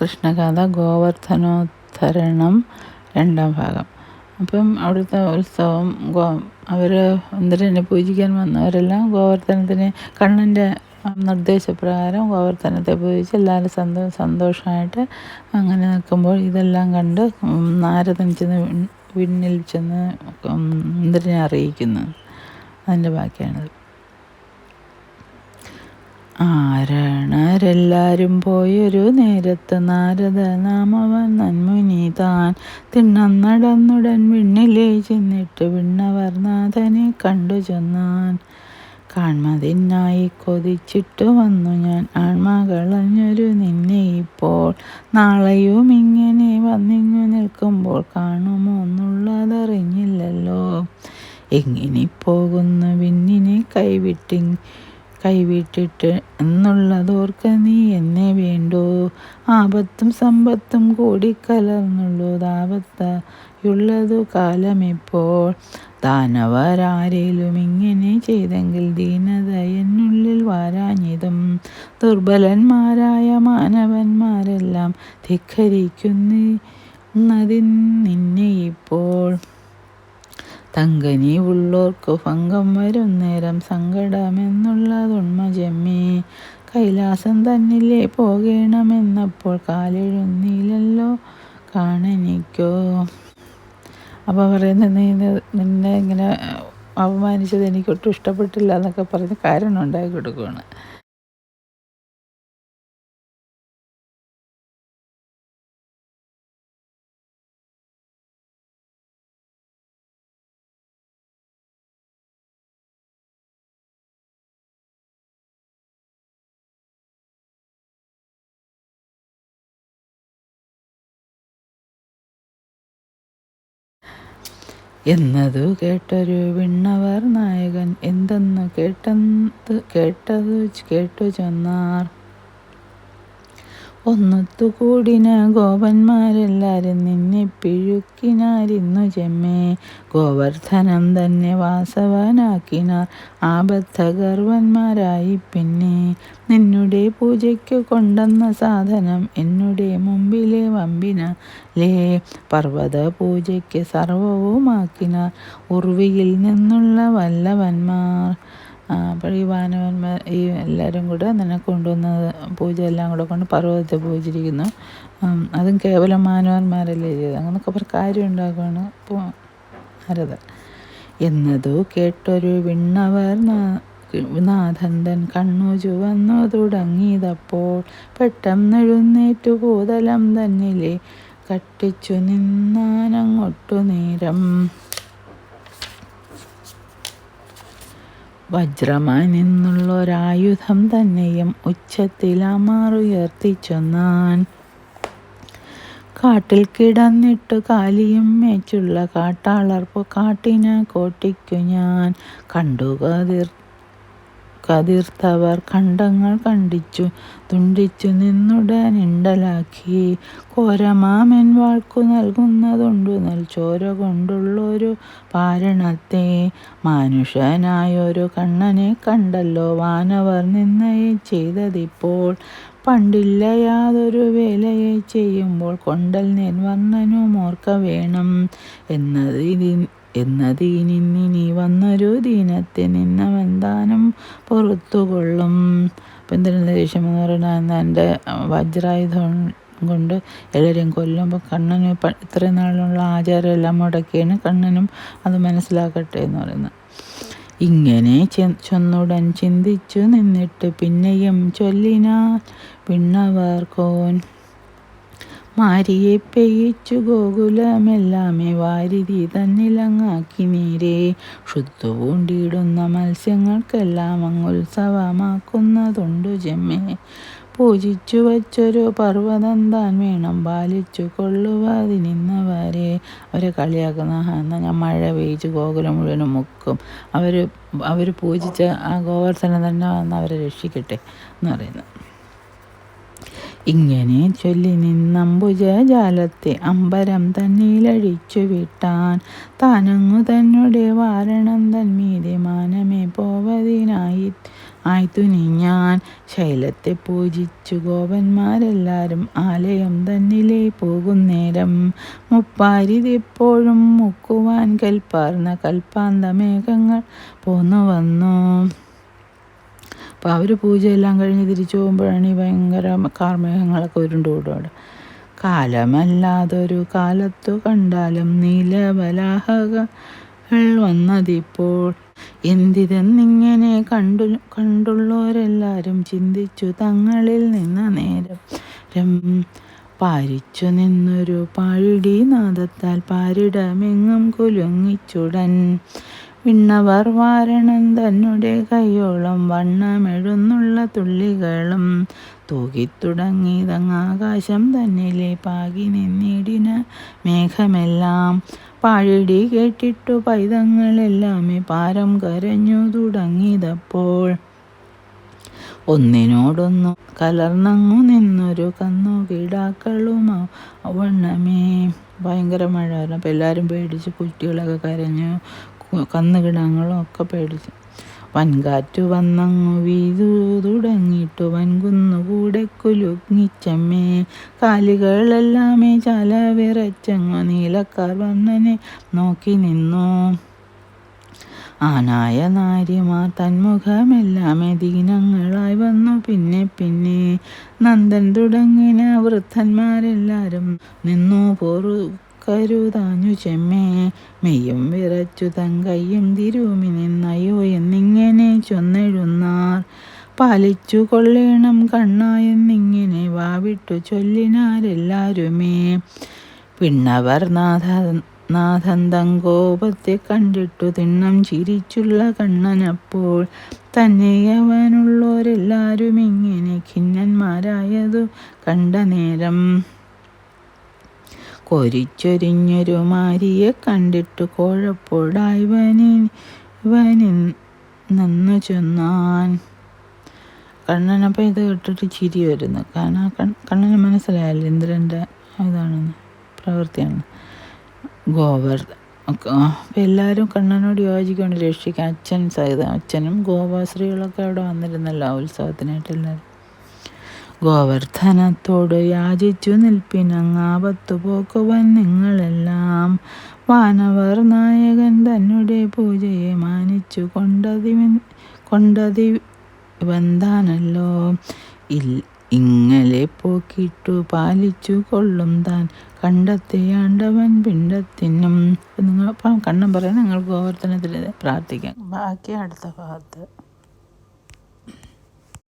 കൃഷ്ണകഥ ഗോവർദ്ധനോദ്ധരണം രണ്ടാം ഭാഗം. അപ്പം അവിടുത്തെ ഉത്സവം ഗോ അവർ ഇന്ദ്രനെ പൂജിക്കാൻ വന്നവരെല്ലാം ഗോവർദ്ധനത്തിന് കണ്ണന്റെ നിർദ്ദേശപ്രകാരം ഗോവർദ്ധനത്തെ പൂജിച്ച് എല്ലാവരും സന്തോ സന്തോഷമായിട്ട് അങ്ങനെ നിൽക്കുമ്പോൾ ഇതെല്ലാം കണ്ട് നാരദൻ ചെന്ന് വിണ്ണിൽ ചെന്ന് ഇന്ദ്രനെ അറിയിക്കുന്നു. അതിന്റെ ബാക്കിയാണിത്. ആരണരെല്ലാരും പോയൊരു നേരത്ത് നാരദ നാമവൻ നന്മുനി താൻ. തിണ്ണം നടന്നുടൻ വിണ്ണിലേ ചെന്നിട്ട് വിണ്ണവർ നാഥനെ കണ്ടു ചെന്നാൻ. കാൺമതിനായി കൊതിച്ചിട്ടു വന്നു ഞാൻ. ആൺമകളഞ്ഞൊരു നിന്നെ ഇപ്പോൾ. നാളെയും ഇങ്ങനെ വന്നിങ്ങു നിൽക്കുമ്പോൾ കാണുമോ എന്നുള്ളതറിഞ്ഞില്ലല്ലോ എങ്ങനെ പോകുന്നു വിണ്ണിനെ കൈവിട്ടി കൈവിട്ടിട്ട് എന്നുള്ളതോർക്ക നീ എന്നെ വേണ്ടോ. ആപത്തും സമ്പത്തും കൂടിക്കലർന്നുള്ളതാപത്തായുള്ളതു കാലമിപ്പോൾ. ദാനവരാരേലും ഇങ്ങനെ ചെയ്തെങ്കിൽ ദീനത എന്നുള്ളിൽ വാരാഞ്ഞിതും. ദുർബലന്മാരായ മാനവന്മാരെല്ലാം ധിക്കരിക്കുന്നതിൻ നിന്നെ ഇപ്പോൾ തങ്കനി ഉള്ളോർക്കു ഭംഗം വരും നേരം സങ്കടമെന്നുള്ളതുണ്മ ജമ്മി. കൈലാസം തന്നില്ലേ പോകണമെന്നപ്പോൾ കാലെഴുന്നില്ലല്ലോ കാണനിക്കോ. അപ്പോൾ പറയുന്നത് നീ നിന്നെ ഇങ്ങനെ അപമാനിച്ചത് എനിക്കൊട്ടും ഇഷ്ടപ്പെട്ടില്ല എന്നൊക്കെ പറഞ്ഞ് കാരണം ഉണ്ടാക്കി കൊടുക്കുകയാണ് എന്നതു കേട്ടൊരു വിണ്ണവർ നായകൻ എന്തെന്നു കേട്ടത് കേട്ടതു കേട്ടു ചെന്നാർ. ഒന്നൊത്തുകൂടിന ഗോപന്മാരെല്ലാരും നിന്നെ പിഴുക്കിനാരിന്നു ചെമ്മേ. ഗോവർദ്ധനം തന്നെ വാസവനാക്കിനാർ ആബദ്ധഗർവന്മാരായി പിന്നെ. നിന്നുടെ പൂജയ്ക്ക് കൊണ്ടെന്ന സാധനം എന്നുടെ മുമ്പിലെ വമ്പിന ലേ. പർവത പൂജയ്ക്ക് സർവവുമാക്കിനാർ ഉർവിയിൽ നിന്നുള്ള വല്ലവന്മാർ അപ്പോൾ ഈ വാനവന്മാർ ഈ എല്ലാവരും കൂടെ നിന്നെ കൊണ്ടുവന്ന പൂജ എല്ലാം കൂടെ കൊണ്ട് പർവതത്തെ പൂജിച്ചിരിക്കുന്നു. അതും കേവലം മാനവന്മാരല്ലേ ചെയ്തത്? അങ്ങനൊക്കെ അവർ കാര്യം ഉണ്ടാക്കുകയാണ് ഇപ്പോൾ നാരദൻ എന്നതു കേട്ടൊരു വിണ്ണവർ നാഥന്തൻ കണ്ണു ചുവന്നു തുടങ്ങിയതപ്പോൾ പെട്ടെന്നെഴുന്നേറ്റു ഭൂതലം തന്നിലെ കട്ടിച്ചു നിന്നാനങ്ങൊട്ടു നേരം വജ്രമായി നിന്നുള്ളൊരായുധം തന്നെയും ഉച്ചത്തിൽ അമാറുയർത്തിച്ചൊന്നാൻ കാട്ടിൽ കിടന്നിട്ടു കാലിയും മേച്ചുള്ള കാട്ടാളർപ്പു കാട്ടിനെ കോട്ടിക്കു ഞാൻ. കണ്ടു കതിർ കതിർത്തവർ കണ്ടങ്ങൾ കണ്ടിച്ചു തുണ്ടിച്ചു നിന്നുടനിണ്ടലാക്കി കോരമാമൻ വാൾക്കു നൽകുന്നതുണ്ടു നൽ ചോര കൊണ്ടുള്ളൊരു പാരണത്തെ. മാനുഷനായൊരു കണ്ണനെ കണ്ടല്ലോ വാനവർ നിന്നേ ചെയ്തതിപ്പോൾ. പണ്ടില്ല യാതൊരു വേലയെ ചെയ്യുമ്പോൾ കൊണ്ടൽ നേൻ വർണനും ഓർക്ക വേണം എന്നത് എന്നതീനിന്നിനി വന്നൊരു ദീനത്തെ നിന്നമെന്താനും പുറത്തുകൊള്ളും. അപ്പം എന്തിനാ ദേഷ്യം എന്ന് പറഞ്ഞാൽ എന്റെ വജ്രായുധം കൊണ്ട് എല്ലാവരെയും കൊല്ലുമ്പോൾ കണ്ണന് ഇത്രയും നാളുള്ള ആചാരം എല്ലാം മുടക്കിയാണ് കണ്ണനും അത് മനസ്സിലാക്കട്ടെ എന്ന് പറയുന്നത്. ഇങ്ങനെ ചൊന്നുടൻ ചിന്തിച്ചു നിന്നിട്ട് പിന്നെയും ചൊല്ലിനാൽ വിണ്ണവർക്കോൻ മാരിയെ പെയ്യിച്ചു ഗോകുലമെല്ലാമേ വാരിതി തന്നിലങ്ങാക്കി നേരെ. ക്ഷുത്തുപൂണ്ടിയിടുന്ന മത്സ്യങ്ങൾക്കെല്ലാം അങ്ങുത്സവമാക്കുന്നതുണ്ടു ജമ്മേ. പൂജിച്ചു വച്ചൊരു പർവതം താൻ വേണം പാലിച്ചു കൊള്ളുവതിനിന്നവരെ അവരെ കളിയാക്കുന്ന എന്നാൽ മഴ പെയ്ച്ച് ഗോകുലം മുഴുവനും മുക്കും. അവർ അവർ പൂജിച്ച ആ ഗോവർദ്ധനം തന്നെ വന്ന് അവരെ രക്ഷിക്കട്ടെ എന്ന് പറയുന്നത് ഇങ്ങനെ ചൊല്ലി നിന്നംബുജാലത്തെ അമ്പരം തന്നിലഴിച്ചു വിട്ടാൻ. താനങ്ങു തന്നെ വാരണം തന്മീതെ മാനമേ പോവതിനായി ആയ്തുനി ഞാൻ ശൈലത്തെ പൂജിച്ചു ഗോപന്മാരെല്ലാരും ആലയം തന്നിലേ പോകുന്നേരം മുപ്പാരിതിപ്പോഴും മുക്കുവാൻ കൽപ്പാർന്ന കൽപ്പാന്ത മേഘങ്ങൾ പോന്നു വന്നു. അപ്പോൾ അവർ പൂജയെല്ലാം കഴിഞ്ഞ് തിരിച്ചു പോകുമ്പോഴാണ് ഈ ഭയങ്കര കാർമേഘങ്ങളൊക്കെ ഉരുണ്ടുകൂടും അവിടെ കാലമല്ലാതൊരു കാലത്തു കണ്ടാലും നീലവലാഹകൾ വന്നതിപ്പോൾ എന്തിതെന്നിങ്ങനെ കണ്ടു കണ്ടുള്ളവരെല്ലാരും ചിന്തിച്ചു തങ്ങളിൽ നിന്ന നേരം പാരിച്ചു നിന്നൊരു പാഴിടി നാദത്താൽ പാരിടമെങ്ങും കുലുങ്ങിച്ചുടൻ വിണ്ണവർ വാരണൻ തന്നെ കൈയോളം വണ്ണമെഴുന്നുള്ള തുള്ളികളും. തൂകിത്തുടങ്ങിയതങ്ങാകാശം തന്നിലെ പാകി നിന്നിടിന മേഘമെല്ലാം. പാഴിടി കേട്ടിട്ടു പൈതങ്ങളെല്ലാമേ പാരം കരഞ്ഞു തുടങ്ങിയതപ്പോൾ ഒന്നിനോടൊന്നു കലർന്നങ്ങു നിന്നൊരു കന്നു കിടാക്കളും വണ്ണമേ ഭയങ്കര മഴ അപ്പം എല്ലാവരും പേടിച്ച് കുറ്റികളൊക്കെ കരഞ്ഞു കന്നുകിടാങ്ങളും ഒക്കെ പേടിച്ചു. വൻകാറ്റു വന്നങ്ങു വീതു തുടങ്ങിയിട്ടു വൻകുന്നു കൂടെ കുലുങ്ങിച്ചമ്മേ. കാലുകളെല്ലാമേ ചല വിറച്ചങ്ങു നീലക്കാർ വന്നനെ നോക്കി നിന്നു. ആനായ നാരിമാർ തന്മുഖമെല്ലാമേ ദീനങ്ങളായി വന്നു പിന്നെ പിന്നെ. നന്ദൻ തുടങ്ങിന വൃദ്ധന്മാരെല്ലാരും നിന്നു പോറു കരുതാഞ്ഞു ചെമ്മേ. മെയ്യും വിറച്ചു തങ്കയ്യും തിരുമി നിന്നയോ എന്നിങ്ങനെ ചൊന്നെഴുന്നാർ. പാലിച്ചു കൊള്ളേണം കണ്ണ എന്നിങ്ങനെ വാവിട്ടു ചൊല്ലിനാരെല്ലാരുമേ. പിണ്ണവർ നാഥ നാഥൻ തങ്കോപത്തെ കണ്ടിട്ടു തിണ്ണം ചിരിച്ചുള്ള കണ്ണനപ്പോൾ തന്നെ അവനുള്ളവരെല്ലാരും ഇങ്ങനെ ഖിന്നന്മാരായതു കണ്ട നേരം കൊരിച്ചൊരിഞ്ഞൊരു മാരിയെ കണ്ടിട്ടു കോഴപ്പോടായിവനി വനി നിന്നു ചെന്നാൻ. കണ്ണനപ്പം ഇത് കേട്ടിട്ട് ചിരി വരുന്നു. കാരണം കണ്ണന് മനസ്സിലായല്ലോ ഇന്ദ്രന്റെ ഇതാണെന്ന് പ്രവൃത്തിയാണ്. ഗോവർ അപ്പം എല്ലാവരും കണ്ണനോട് യോജിക്കൊണ്ട് രക്ഷിക്കാൻ അച്ഛൻ സഹിതം. അച്ഛനും ഗോപാശ്രീകളൊക്കെ അവിടെ വന്നിരുന്നല്ലോ ഉത്സവത്തിനായിട്ട് എല്ലാവരും. ഗോവർദ്ധനത്തോട് യാചിച്ചു നിൽപ്പിനങ്ങാപത്തു പോക്കുവൻ നിങ്ങളെല്ലാം. വാനവർ നായകൻ തന്നെ പൂജയെ മാനിച്ചു കൊണ്ടതി കൊണ്ടതി വന്താനല്ലോ ഇൽ ഇങ്ങലെ പോക്കിട്ടു പാലിച്ചു കൊള്ളും താൻ. കണ്ടെത്തിയാണ്ടവൻ പിണ്ടത്തിനും. നിങ്ങൾ കണ്ണം പറയാൻ നിങ്ങൾ ഗോവർദ്ധനത്തിൽ പ്രാർത്ഥിക്കാം. ബാക്കി അടുത്ത ഭാഗത്ത്